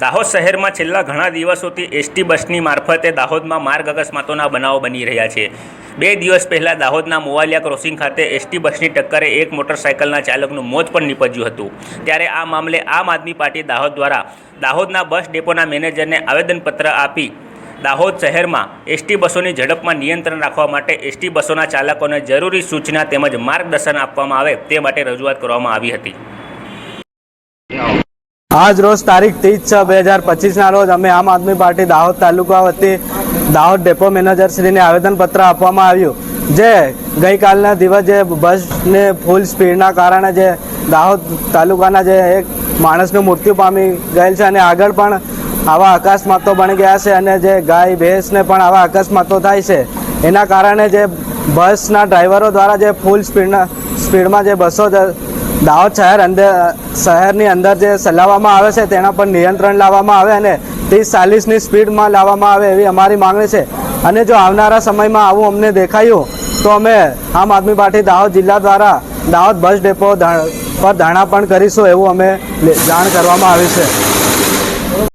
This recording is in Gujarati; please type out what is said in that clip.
દાહોદ શહેરમાં છેલ્લા ઘણા દિવસોથી એસટી બસની મારફતે દાહોદમાં માર્ગ અકસ્માતોના બનાવો બની રહ્યા છે. બે દિવસ પહેલાં દાહોદના મોવાલિયા ક્રોસિંગ ખાતે એસટી બસની ટક્કરે એક મોટરસાયકલના ચાલકનું મોત પણ નીપજ્યું હતું. ત્યારે આ મામલે આમ આદમી પાર્ટી દાહોદ દ્વારા દાહોદના બસ ડેપોના મેનેજરને આવેદનપત્ર આપી દાહોદ શહેરમાં એસટી બસોની ઝડપમાં નિયંત્રણ રાખવા માટે એસટી બસોના ચાલકોને જરૂરી સૂચના તેમજ માર્ગદર્શન આપવામાં આવે તે માટે રજૂઆત કરવામાં આવી હતી. આજ રોજ તારીખ ત્રીસ છ બે હજાર પચીસના રોજ અમે આમ આદમી પાર્ટી દાહોદ તાલુકા વતી દાહોદ ડેપો મેનેજરશ્રીને આવેદનપત્ર આપવામાં આવ્યું. જે ગઈકાલના દિવસ જે બસને ફૂલ સ્પીડના કારણે જે દાહોદ તાલુકાના જે એક માણસનું મૃત્યુ પામી ગયેલ છે અને આગળ પણ આવા અકસ્માતો બની ગયા છે અને જે ગાય ભેંસને પણ આવા અકસ્માતો થાય છે. એના કારણે જે બસના ડ્રાઈવરો દ્વારા જે ફૂલ સ્પીડના સ્પીડમાં જે બસો દાહોદ શહેર અંદર, શહેરની અંદર જે ચલાવવામાં આવે છે, તેના પર નિયંત્રણ લાવવામાં આવે અને ત્રીસ ચાલીસની સ્પીડમાં લાવવામાં આવે એવી અમારી માંગણી છે. અને જો આવનારા સમયમાં આવું અમને દેખાયું, તો અમે આમ આદમી પાર્ટી દાહોદ જિલ્લા દ્વારા દાહોદ બસ ડેપો પર ધરણા પણ કરીશું એવું અમે જાણ કરવામાં આવી છે.